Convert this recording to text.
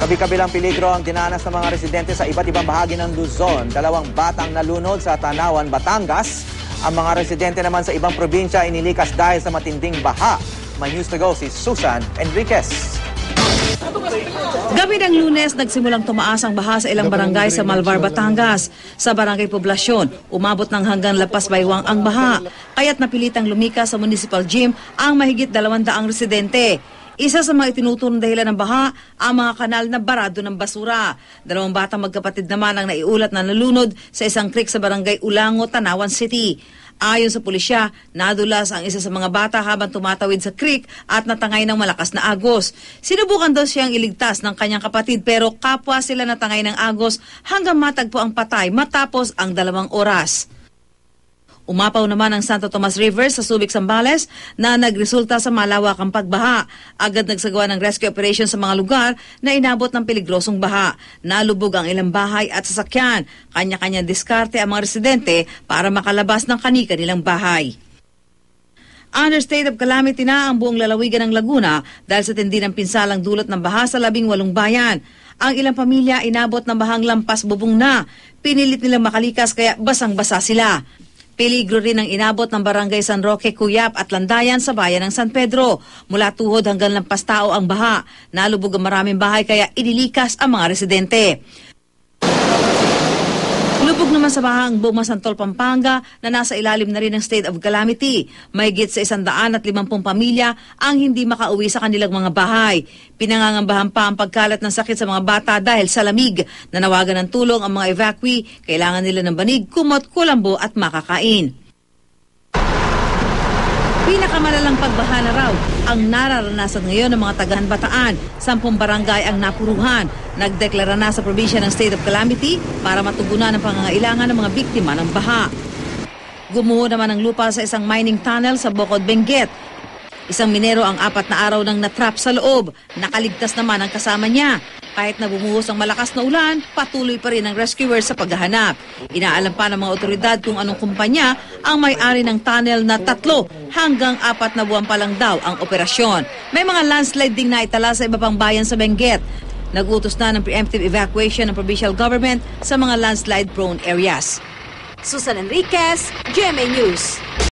Kabi-kabilang peligro ang dinanas ng mga residente sa iba't ibang bahagi ng Luzon. Dalawang batang nalunod sa Tanawan, Batangas. Ang mga residente naman sa ibang probinsya inilikas dahil sa matinding baha. May news to go si Susan Enriquez. Gabi ng lunes, nagsimulang tumaas ang baha sa ilang barangay sa Malvar, Batangas. Sa barangay Poblasyon, umabot ng hanggang Lapas Baywang ang baha. Kaya't napilitang lumika sa municipal gym ang mahigit dalawandaang residente. Isa sa mga itinuturong dahilan ng baha, ang mga kanal na barado ng basura. Dalawang batang magkapatid naman ang naiulat na nalunod sa isang creek sa barangay Ulango, Tanawan City. Ayon sa pulisya, nadulas ang isa sa mga bata habang tumatawid sa creek at natangay ng malakas na agos. Sinubukan daw siyang iligtas ng kanyang kapatid pero kapwa sila natangay ng agos hanggang matagpo ang patay matapos ang dalawang oras. Umapaw naman ang Santo Tomas River sa Subic, Zambales na nagresulta sa malawakang pagbaha. Agad nagsagawa ng rescue operation sa mga lugar na inabot ng peligrosong baha. Nalubog ang ilang bahay at sasakyan. Kanya-kanya diskarte ang mga residente para makalabas ng kanika nilang bahay. Under state of calamity na ang buong lalawigan ng Laguna dahil sa tindi ng pinsalang dulot ng baha sa labing walong bayan. Ang ilang pamilya inabot ng bahang lampas bubong na. Pinilit nilang makalikas kaya basang-basa sila. Peligro rin ang inabot ng barangay San Roque, Cuyap at Landayan sa bayan ng San Pedro. Mula tuhod hanggang lampas tao ang baha. Nalubog ang maraming bahay kaya inilikas ang mga residente. Lubog naman sa baha ang buong Santol, Pampanga na nasa ilalim na rin ng state of calamity. Mahigit sa isandaan at limampung pamilya ang hindi makauwi sa kanilang mga bahay. Pinangangambahan pa ang pagkalat ng sakit sa mga bata dahil sa lamig. Nanawagan ng tulong ang mga evacuee. Kailangan nila ng banig, kumot, kulambo at makakain. Pinakamalalang pagbaha na raw ang nararanasan ngayon ng mga tagahan Bataan. Sampung barangay ang napuruhan. Nagdeklara na sa probinsya ng state of calamity para matugunan ang pangangailangan ng mga biktima ng baha. Gumuho naman ang lupa sa isang mining tunnel sa Bocod, Benguet. Isang minero ang apat na araw nang natrap sa loob. Nakaligtas naman ang kasama niya. Kahit na ang malakas na ulan, patuloy pa rin ang rescuers sa paghahanap. Inaalam pa ng mga otoridad kung anong kumpanya ang may-ari ng tunnel na tatlo hanggang apat na buwan pa lang daw ang operasyon. May mga landslide ding naitala sa iba pang bayan sa Benguet. Nagutos na ng preemptive evacuation ng provincial government sa mga landslide-prone areas. Susan Enriquez, GMA News.